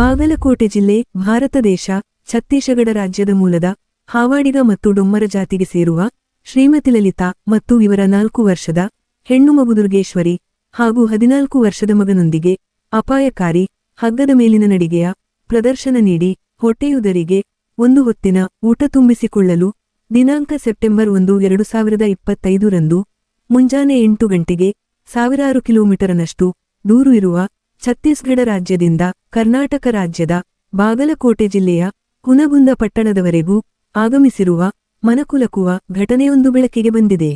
ಬಾಗಲಕೋಟೆ ಜಿಲ್ಲೆ, ಭಾರತ ದೇಶ ಛತ್ತೀಸಗಢ ರಾಜ್ಯದ ಮೂಲದ ಹಾವಾಡಿಗ ಮತ್ತು ಡೊಮ್ಮರ ಜಾತಿಗೆ ಸೇರುವ ಶ್ರೀಮತಿ ಲಲಿತಾ ಮತ್ತು ಇವರ ನಾಲ್ಕು ವರ್ಷದ ಹೆಣ್ಣು ಮಗು ದುರ್ಗೇಶ್ವರಿ ಹಾಗೂ ಹದಿನಾಲ್ಕು ವರ್ಷದ ಮಗನೊಂದಿಗೆ ಅಪಾಯಕಾರಿ ಹಗ್ಗದ ಮೇಲಿನ ನಡಿಗೆಯ ಪ್ರದರ್ಶನ ನೀಡಿ ಹೊಟ್ಟೆಯುದರಿಗೆ ಒಂದು ಹೊತ್ತಿನ ಊಟ ತುಂಬಿಸಿಕೊಳ್ಳಲು ದಿನಾಂಕ ಸೆಪ್ಟೆಂಬರ್ ಒಂದು, ಎರಡು ಸಾವಿರದ ಇಪ್ಪತ್ತೈದರಂದು ಮುಂಜಾನೆ ಎಂಟು ಗಂಟೆಗೆ ಸಾವಿರಾರು ಕಿಲೋಮೀಟರ್ನಷ್ಟು ದೂರು ಇರುವ ಛತ್ತೀಸ್ಗಢ ರಾಜ್ಯದಿಂದ ಕರ್ನಾಟಕ ರಾಜ್ಯದ ಬಾಗಲಕೋಟೆ ಜಿಲ್ಲೆಯ ಕುನಗುಂದ ಪಟ್ಟಣದವರೆಗೂ ಆಗಮಿಸಿರುವ ಮನಕುಲಕುವ ಘಟನೆಯೊಂದು ಬೆಳಕಿಗೆ ಬಂದಿದೆ.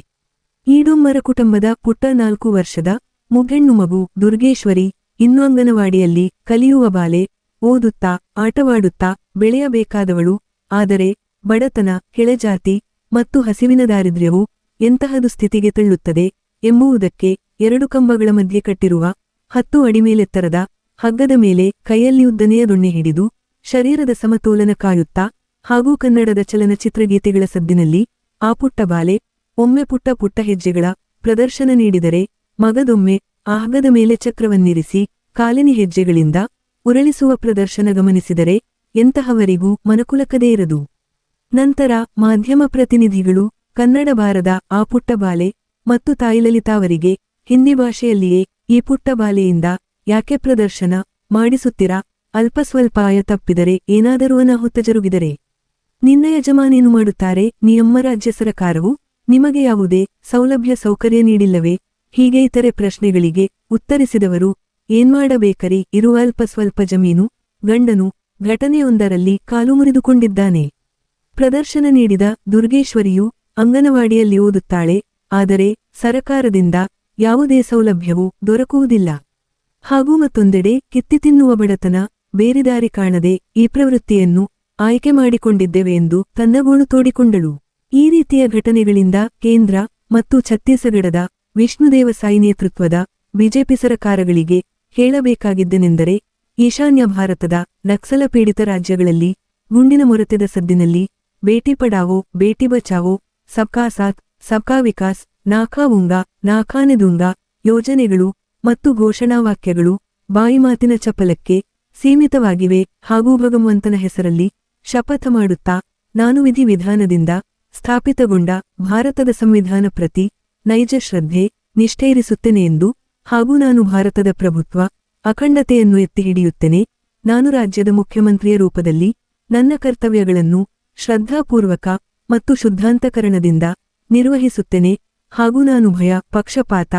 ಈಡೊಮ್ಮರ ಕುಟುಂಬದ ಪುಟ್ಟ ನಾಲ್ಕು ವರ್ಷದ ಮುಗೆಣ್ಣು ಮಗು ದುರ್ಗೇಶ್ವರಿ ಇನ್ನು ಅಂಗನವಾಡಿಯಲ್ಲಿ ಕಲಿಯುವ ಬಾಲೆ, ಓದುತ್ತಾ, ಆಟವಾಡುತ್ತಾ ಬೆಳೆಯಬೇಕಾದವಳು. ಆದರೆ ಬಡತನ, ಕೆಳಜಾತಿ ಮತ್ತು ಹಸಿವಿನ ದಾರಿದ್ರ್ಯವು ಎಂತಹದು ಸ್ಥಿತಿಗೆ ತಳ್ಳುತ್ತದೆ ಎಂಬುವುದಕ್ಕೆ ಎರಡು ಕಂಬಗಳ ಮಧ್ಯೆ ಕಟ್ಟಿರುವ ಹತ್ತು ಅಡಿ ಮೇಲೆತ್ತರದ ಹಗ್ಗದ ಮೇಲೆ ಕೈಯಲ್ಲಿ ಉದ್ದನೆಯ ದೊಣ್ಣೆ ಹಿಡಿದು ಶರೀರದ ಸಮತೋಲನ ಕಾಯುತ್ತಾ ಹಾಗೂ ಕನ್ನಡದ ಚಲನಚಿತ್ರಗೀತೆಗಳ ಸದ್ದಿನಲ್ಲಿ ಆ ಪುಟ್ಟ ಬಾಲೆ, ಒಮ್ಮೆ ಪುಟ್ಟ ಪುಟ್ಟ ಹೆಜ್ಜೆಗಳ ಪ್ರದರ್ಶನ ನೀಡಿದರೆ ಮಗದೊಮ್ಮೆ ಆ ಹಗ್ಗದ ಮೇಲೆ ಚಕ್ರವನ್ನಿರಿಸಿ ಕಾಲಿನ ಹೆಜ್ಜೆಗಳಿಂದ ಉರಳಿಸುವ ಪ್ರದರ್ಶನ ಗಮನಿಸಿದರೆ ಎಂತಹವರಿಗೂ ಮನಕುಲಕದೇ ಇರದು. ನಂತರ ಮಾಧ್ಯಮ ಪ್ರತಿನಿಧಿಗಳು ಕನ್ನಡ ಬಾರದ ಆ ಪುಟ್ಟ ಬಾಲೆ ಮತ್ತು ತಾಯಿಲಲಿತಾ ಅವರಿಗೆ ಹಿಂದಿ ಭಾಷೆಯಲ್ಲಿಯೇ ಈ ಪುಟ್ಟ ಬಾಲೆಯಿಂದ ಯಾಕೆ ಪ್ರದರ್ಶನ ಮಾಡಿಸುತ್ತೀರಾ? ಅಲ್ಪ ಸ್ವಲ್ಪ ಆಯ ತಪ್ಪಿದರೆ ಏನಾದರೂ ಅನಾಹುತ ಜರುಗಿದರೆ. ನಿನ್ನ ಯಜಮಾನೇನು ಮಾಡುತ್ತಾರೆ? ನಿಯಮ್ಮ ರಾಜ್ಯ ಸರಕಾರವು ನಿಮಗೆ ಯಾವುದೇ ಸೌಲಭ್ಯ ಸೌಕರ್ಯ ನೀಡಿಲ್ಲವೇ? ಹೀಗೆ ಇತರೆ ಪ್ರಶ್ನೆಗಳಿಗೆ ಉತ್ತರಿಸಿದವರು ಏನ್ಮಾಡಬೇಕರಿ ಇರುವ ಅಲ್ಪ ಸ್ವಲ್ಪ ಜಮೀನು, ಗಂಡನು ಘಟನೆಯೊಂದರಲ್ಲಿ ಕಾಲು ಮುರಿದುಕೊಂಡಿದ್ದಾನೆ. ಪ್ರದರ್ಶನ ನೀಡಿದ ದುರ್ಗೇಶ್ವರಿಯು ಅಂಗನವಾಡಿಯಲ್ಲಿ ಓದುತ್ತಾಳೆ, ಆದರೆ ಸರಕಾರದಿಂದ ಯಾವುದೇ ಸೌಲಭ್ಯವೂ ದೊರಕುವುದಿಲ್ಲ. ಹಾಗೂ ಮತ್ತೊಂದೆಡೆ ಕಿತ್ತಿ ತಿನ್ನುವ ಬಡತನ ಬೇರೆ ದಾರಿ ಕಾಣದೆ ಈ ಪ್ರವೃತ್ತಿಯನ್ನು ಆಯ್ಕೆ ಮಾಡಿಕೊಂಡಿದ್ದೇವೆ ಎಂದು ತನ್ನಗೋಳು ತೋಡಿಕೊಂಡಳು. ಈ ರೀತಿಯ ಘಟನೆಗಳಿಂದ ಕೇಂದ್ರ ಮತ್ತು ಛತ್ತೀಸಗಢದ ವಿಷ್ಣುದೇವ ಸಾಯಿ ನೇತೃತ್ವದ ಬಿಜೆಪಿ ಸರಕಾರಗಳಿಗೆ ಹೇಳಬೇಕಾಗಿದ್ದನೆಂದರೆ, ಈಶಾನ್ಯ ಭಾರತದ ನಕ್ಸಲ ಪೀಡಿತ ರಾಜ್ಯಗಳಲ್ಲಿ ಗುಂಡಿನ ಮೊರತೆದ ಸದ್ದಿನಲ್ಲಿ ಬೇಟಿ ಪಡಾವೋ, ಬೇಟಿ ಬಚಾವೋ, ಸಬ್ಕಾ ಸಾಥ್, ಸಬ್ಕಾ ವಿಕಾಸ್, ನಾಖಾ ಉಂಗ ನಾಖಾನೆದುಂಗ ಯೋಜನೆಗಳು ಮತ್ತು ಘೋಷಣಾವಾಕ್ಯಗಳು ಬಾಯಿಮಾತಿನ ಚಪಲಕ್ಕೆ ಸೀಮಿತವಾಗಿವೆ ಹಾಗೂ ಭಗವಂತನ ಹೆಸರಲ್ಲಿ ಶಪಥ ಮಾಡುತ್ತಾ ನಾನು ವಿಧಿ ವಿಧಾನದಿಂದ ಸ್ಥಾಪಿತಗೊಂಡ ಭಾರತದ ಸಂವಿಧಾನ ಪ್ರತಿ ನೈಜ ಶ್ರದ್ಧೆ ನಿಷ್ಠೇರಿಸುತ್ತೇನೆ ಎಂದು ಹಾಗೂ ನಾನು ಭಾರತದ ಪ್ರಭುತ್ವ ಅಖಂಡತೆಯನ್ನು ಎತ್ತಿ ಹಿಡಿಯುತ್ತೇನೆ. ನಾನು ರಾಜ್ಯದ ಮುಖ್ಯಮಂತ್ರಿಯ ರೂಪದಲ್ಲಿ ನನ್ನ ಕರ್ತವ್ಯಗಳನ್ನು ಶ್ರದ್ಧಾಪೂರ್ವಕ ಮತ್ತು ಶುದ್ಧಾಂತಕರಣದಿಂದ ನಿರ್ವಹಿಸುತ್ತೇನೆ ಹಾಗೂ ನಾನು ಭಯ ಪಕ್ಷಪಾತ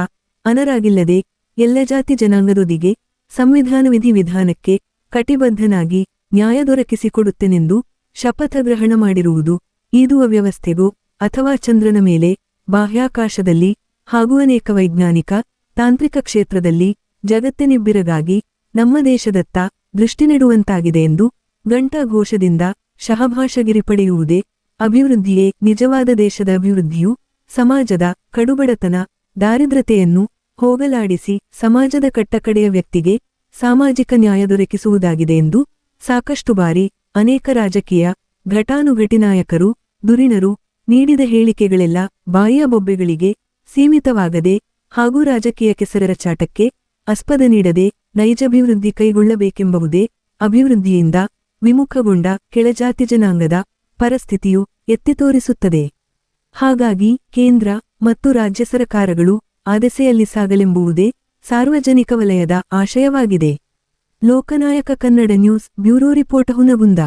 ಅನರಾಗಿಲ್ಲದೆ ಎಲ್ಲ ಜಾತಿ ಜನಾಂಗದೊಂದಿಗೆ ಸಂವಿಧಾನ ವಿಧಿ ವಿಧಾನಕ್ಕೆ ಕಟಿಬದ್ಧನಾಗಿ ನ್ಯಾಯ ದೊರಕಿಸಿಕೊಡುತ್ತೇನೆಂದು ಶಪಥ ಗ್ರಹಣ ಮಾಡಿರುವುದು ಈದುವ ವ್ಯವಸ್ಥೆಗೂ ಅಥವಾ ಚಂದ್ರನ ಮೇಲೆ ಬಾಹ್ಯಾಕಾಶದಲ್ಲಿ ಹಾಗೂ ಅನೇಕ ವೈಜ್ಞಾನಿಕ ತಾಂತ್ರಿಕ ಕ್ಷೇತ್ರದಲ್ಲಿ ಜಗತ್ತಿನಿಬ್ಬಿರಗಾಗಿ ನಮ್ಮ ದೇಶದತ್ತ ದೃಷ್ಟಿ ನೆಡುವಂತಾಗಿದೆ ಎಂದು ಘಂಟಾಘೋಷದಿಂದ ಶಹಭಾಷಗಿರಿ ಪಡೆಯುವುದೇ ಅಭಿವೃದ್ಧಿಯೇ ನಿಜವಾದ ದೇಶದ ಅಭಿವೃದ್ಧಿಯು ಸಮಾಜದ ಕಡುಬಡತನ ದಾರಿದ್ರತೆಯನ್ನು ಹೋಗಲಾಡಿಸಿ ಸಮಾಜದ ಕಟ್ಟಕಡೆಯ ವ್ಯಕ್ತಿಗೆ ಸಾಮಾಜಿಕ ನ್ಯಾಯ ದೊರಕಿಸುವುದಾಗಿದೆ ಎಂದು ಸಾಕಷ್ಟು ಬಾರಿ ಅನೇಕ ರಾಜಕೀಯ, ಘಟಾನುಘಟಿ ನಾಯಕರು, ದುರಿಣರು ನೀಡಿದ ಹೇಳಿಕೆಗಳೆಲ್ಲ ಬಾಯಿಯ ಬೊಬ್ಬೆಗಳಿಗೆ ಸೀಮಿತವಾಗದೆ ಹಾಗೂ ರಾಜಕೀಯ ಕೆಸರರ ಚಾಟಕ್ಕೆ ಆಸ್ಪದ ನೀಡದೆ ನೈಜಾಭಿವೃದ್ಧಿ ಕೈಗೊಳ್ಳಬೇಕೆಂಬುದೇ ಅಭಿವೃದ್ಧಿಯಿಂದ ವಿಮುಖಗೊಂಡ ಕೆಳಜಾತಿ ಜನಾಂಗದ ಪರಿಸ್ಥಿತಿಯು ಎತ್ತಿ ತೋರಿಸುತ್ತದೆ. ಹಾಗಾಗಿ ಕೇಂದ್ರ ಮತ್ತು ರಾಜ್ಯ ಸರಕಾರಗಳು ಆದೆಸೆಯಲ್ಲಿ ಸಾಗಲೆಂಬುವುದೇ ಸಾರ್ವಜನಿಕ ವಲಯದ ಆಶಯವಾಗಿದೆ. Lokanayaka Kannada news bureau report Hungund.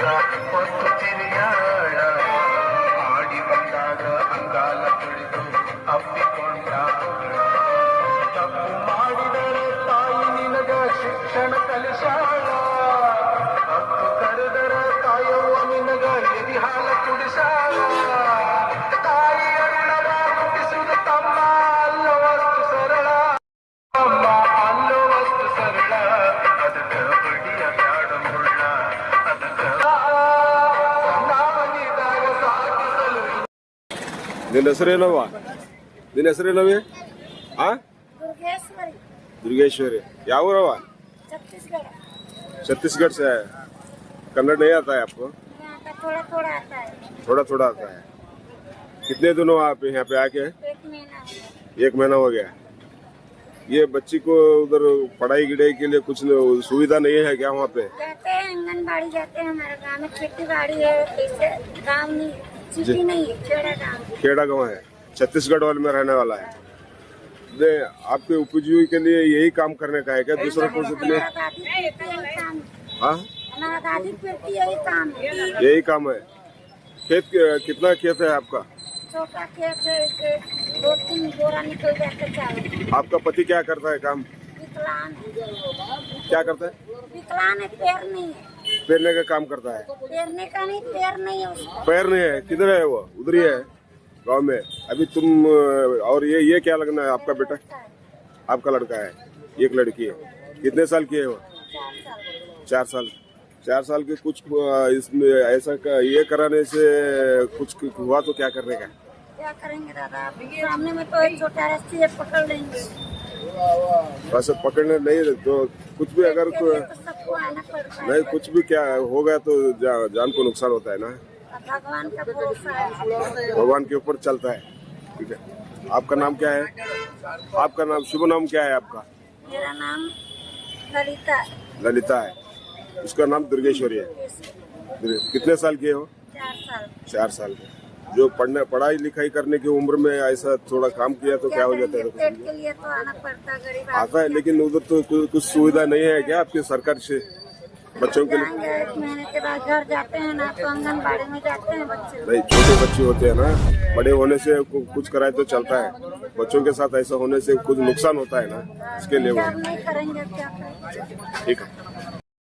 Stop. ನಿನ್ನ ಹೆಸರೇನವ್ವ ನಿನ್ನ ಹೆಸರೇನವಿ ಆ दुर्गेश्वरी दुर्गेश्वरी ಯಾವ ಊರವ छत्तीसगढ़ छत्तीसगढ़ से है कन्नड़ नहीं आता है आपको यहाँ का थोड़ा थोड़ा आता है थोड़ा थोड़ा आता है कितने दिनों आप यहाँ पे आके एक महीना हो गया। एक महीना हो गया ये बच्ची को उधर पढ़ाई गिढ़ाई के लिए कुछ न- सुविधा नहीं है क्या वहाँ पे जाते हैं आंगनबाड़ी जाते हैं हमारे गांव में खेती बाड़ी है ऐसे गांव नहीं सिटी नहीं खेड़ा गाँव। है। छत्तीसगढ़ वाले में रहने वाला है। ने आपके उपजीवी के लिए यही काम करने का है क्या? दूसरा कुछ काम हाँ। यही काम है। यही काम है। खेत कितना खेत है आपका? छोटा खेत है दो तीन बोरा निकल जाते आपका पति क्या करता है काम? विकलांग। क्या करता है? विकलांग है पैर नहीं है। पेरने का काम करता है? पैरने का नहीं पैर नहीं है उसका। पैर नहीं है किधर है वो? उधर ही है गाँव में। अभी तुम और ये ये क्या लगना है आपका बेटा? आपका लड़का है एक लड़की है। कितने साल की है वो? चार साल। चार साल के कुछ इसमें ऐसा का, ये कराने से कुछ हुआ तो क्या करने का? क्या करेंगे दादा? सामने में तो एक छोटा रस्सी है पकड़ लेंगे। बस पकड़ने नहीं तो कुछ भी अगर तो नहीं कुछ भी क्या हो गया तो जा, जान को नुकसान होता है ना। भगवान का भगवान के ऊपर चलता है ठीक है। आपका नाम क्या है? आपका नाम शुभ नाम क्या है आपका? मेरा नाम ललिता ललिता है। उसका नाम दुर्गेश्वरी है। कितने साल की हो? चार साल। चार साल के। जो पढ़ने पढ़ाई लिखाई करने की उम्र में ऐसा थोड़ा काम किया तो क्या हो जाता है? के लिए तो आना पड़ता गरीब आता है लेकिन उधर तो कुछ सुविधा नहीं है क्या आपकी सरकार से? बच्चों के लिए? एक महीने के बाद घर जाते हैं ना तो आंगनबाड़ी में जाते हैं बच्चे। नहीं छोटे बच्चे होते हैं ना बड़े होने से कुछ कराए तो चलता है। बच्चों के साथ ऐसा होने से कुछ नुकसान होता है ना इसके लिए ठीक है।